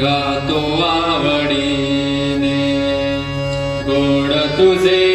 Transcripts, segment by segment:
ગાતો આવડીને. ગોળ તુજે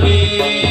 Hare